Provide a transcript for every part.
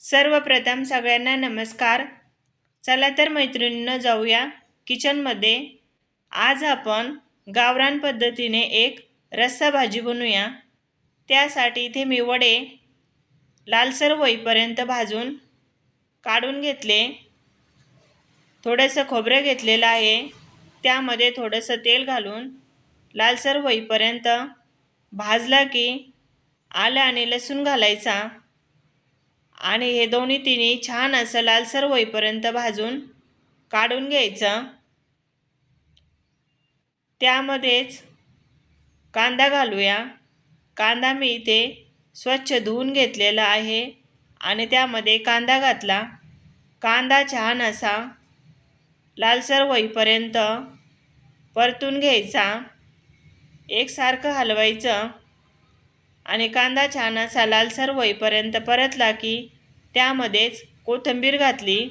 सर्वप्रथम सगळ्यांना नमस्कार. चला तर मैत्रिणीनं जाऊया किचनमध्ये. आज आपण गावरान पद्धतीने एक रस्सा भाजी बनवूया. त्यासाठी इथे मी वडे लालसर होईपर्यंत भाजून काढून घेतले. थोडंसं खोबरं घेतलेलं आहे. त्यामध्ये थोडंसं तेल घालून लालसर होईपर्यंत भाजला की आलं आणि लसूण घालायचा. आणि हे दोन्ही तिन्ही छान असं लालसर होईपर्यंत भाजून काढून घ्यायचं. त्यामध्येच कांदा घालूया. कांदा मी इथे स्वच्छ धुवून घेतलेला आहे आणि त्यामध्ये कांदा घातला. कांदा छान असा लालसर होईपर्यंत परतून घ्यायचा. एकसारखं हलवायचं. आणि कांदा छान असा लालसर होईपर्यंत परतला की त्यामध्येच कोथिंबीर घातली.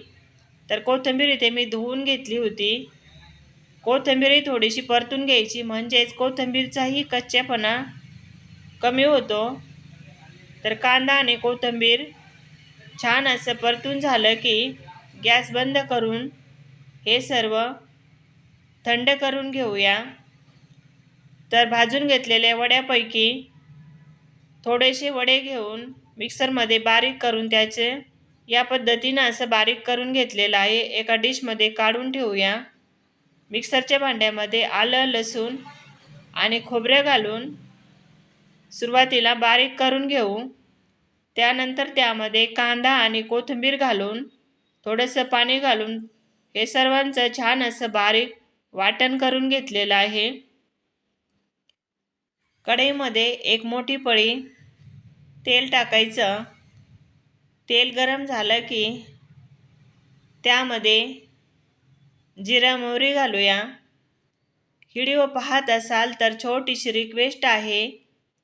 तर कोथिंबीर इथे मी धुवून घेतली होती. कोथिंबीरही थोडीशी परतून घ्यायची. म्हणजेच कोथिंबीरचाही कच्चेपणा कमी होतो. तर कांदा आणि कोथिंबीर छान असं परतून झालं की गॅस बंद करून हे सर्व थंड करून घेऊया. तर भाजून घेतलेल्या वड्यापैकी थोडेसे वडे घेऊन मिक्सरमध्ये बारीक करून त्याचे या पद्धतीनं असं बारीक करून घेतलेलं आहे. एका डिशमध्ये काढून ठेवूया. मिक्सरच्या भांड्यामध्ये आलं लसूण आणि खोबरं घालून सुरुवातीला बारीक करून घेऊ. त्यानंतर त्यामध्ये कांदा आणि कोथिंबीर घालून थोडंसं पाणी घालून हे सर्वांचं छान असं बारीक वाटण करून घेतलेलं आहे. कढईमध्ये एक मोठी पळी तेल टाकायचं. तेल गरम झालं की त्यामध्ये जिरा मोहरी घालूया. व्हिडिओ पाहत असाल तर छोटीशी रिक्वेस्ट आहे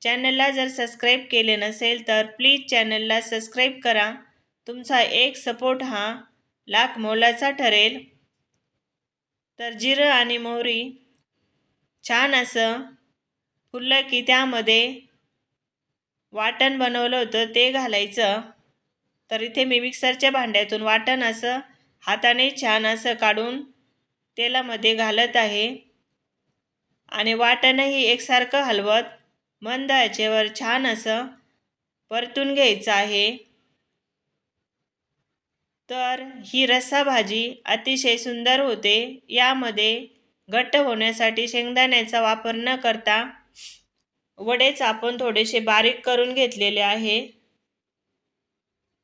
चॅनलला जर सबस्क्राईब केले नसेल तर प्लीज चॅनलला सबस्क्राईब करा. तुमचा एक सपोर्ट हा लाख मोलाचा ठरेल. तर जिरं आणि मोहरी छान असं फुललं की त्यामध्ये वाटण बनवलं होतं ते घालायचं. तर इथे मी मिक्सरच्या भांड्यातून वाटण असं हाताने छान असं काढून तेलामध्ये घालत आहे. आणि वाटणही एकसारखं हलवत मंद याचेवर छान असं परतून घ्यायचं आहे. तर ही रस्सा भाजी अतिशय सुंदर होते यामध्ये घट्ट होण्यासाठी शेंगदाण्याचा वापर न करता वडेच आपण थोडेसे बारीक करून घेतलेले आहे.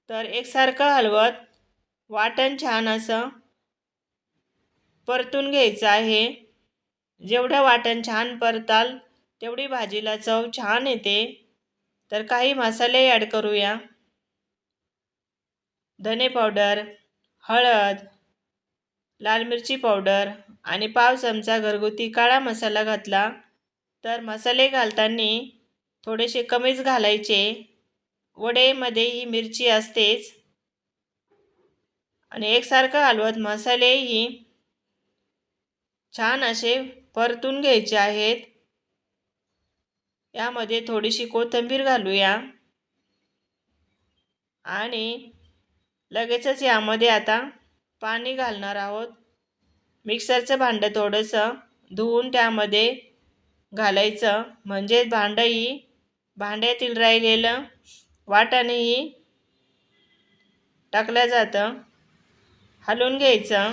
तर एकसारखं हलवत वाटण छान असं परतून घ्यायचं आहे. जेवढं वाटण छान परताल तेवढी भाजीला चव छान येते. तर काही मसाले ॲड करूया. धने पावडर हळद लाल मिरची पावडर आणि पाव चमचा घरगुती काळा मसाला घातला. तर मसाले घालताना थोडेसे कमीच घालायचे. वडेमध्ये ही मिरची असतेच. आणि एकसारखं हलवत मसालेही छान असे परतून घ्यायचे आहेत. यामध्ये थोडीशी कोथिंबीर घालूया. आणि लगेचच यामध्ये आता पाणी घालणार आहोत. मिक्सरचं भांडं थोडंसं धुवून त्यामध्ये घालायचं. म्हणजे भांडंही भांड्यातील राहिलेलं वाटाणेही टाकलं जातं. हलवून घ्यायचं.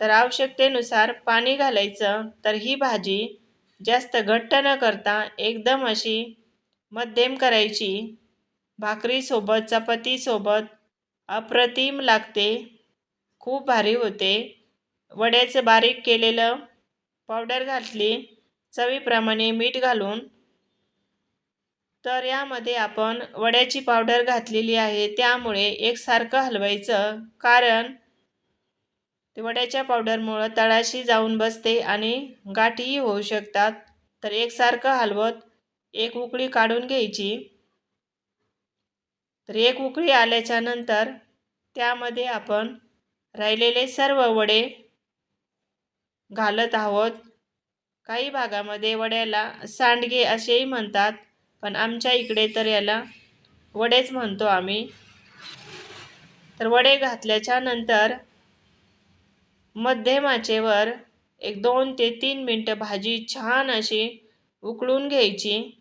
तर आवश्यकतेनुसार पाणी घालायचं. तर ही भाजी जास्त घट्ट न करता एकदम अशी मध्यम करायची. भाकरीसोबत चपातीसोबत अप्रतिम लागते. खूप भारी होते. वड्याचं बारीक केलेलं पावडर घातली. चवीप्रमाणे मीठ घालून. तर यामध्ये आपण वड्याची पावडर घातलेली आहे. त्यामुळे एकसारखं हलवायचं. कारण ते वड्याच्या पावडरमुळं तळाशी जाऊन बसते आणि गाठीही होऊ शकतात. तर एकसारखं हलवत एक उकळी काढून घ्यायची. तर एक उकळी आल्याच्यानंतर त्यामध्ये आपण राहिलेले सर्व वडे घालत आहोत. काही भागामध्ये वड्याला सांडगे असेही म्हणतात पण आमच्या इकडे तर याला वडेच म्हणतो आम्ही. तर वडे घातल्याच्या नंतर मध्यमाचेवर एक दोन ते तीन मिनटं भाजी छान अशी उकळून घ्यायची.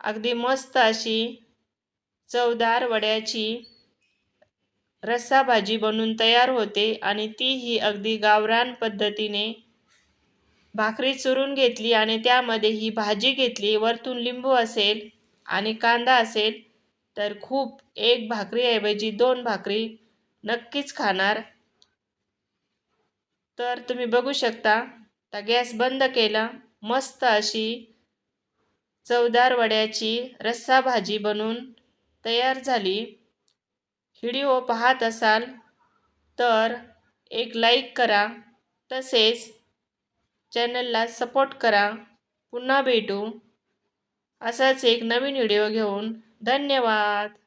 अगदी मस्त अशी चवदार वड्याची रस्सा भाजी बनून तयार होते आणि तीही अगदी गावरान पद्धतीने भाकरी चुरून घेतली आणि त्यामध्ये ही भाजी घेतली. वरतून लिंबू असेल आणि कांदा असेल तर खूप एक भाकरीऐवजी दोन भाकरी नक्कीच खाणार. तर तुम्ही बघू शकता तर गॅस बंद केला मस्त अशी चवदार वड्याची रस्सा भाजी बनून तयार झाली. व्हिडिओ पाहत असाल तर एक लाईक करा. तसेच चॅनलला सपोर्ट करा. पुन्हा भेटू. असाच एक नवीन व्हिडिओ घेऊन. धन्यवाद.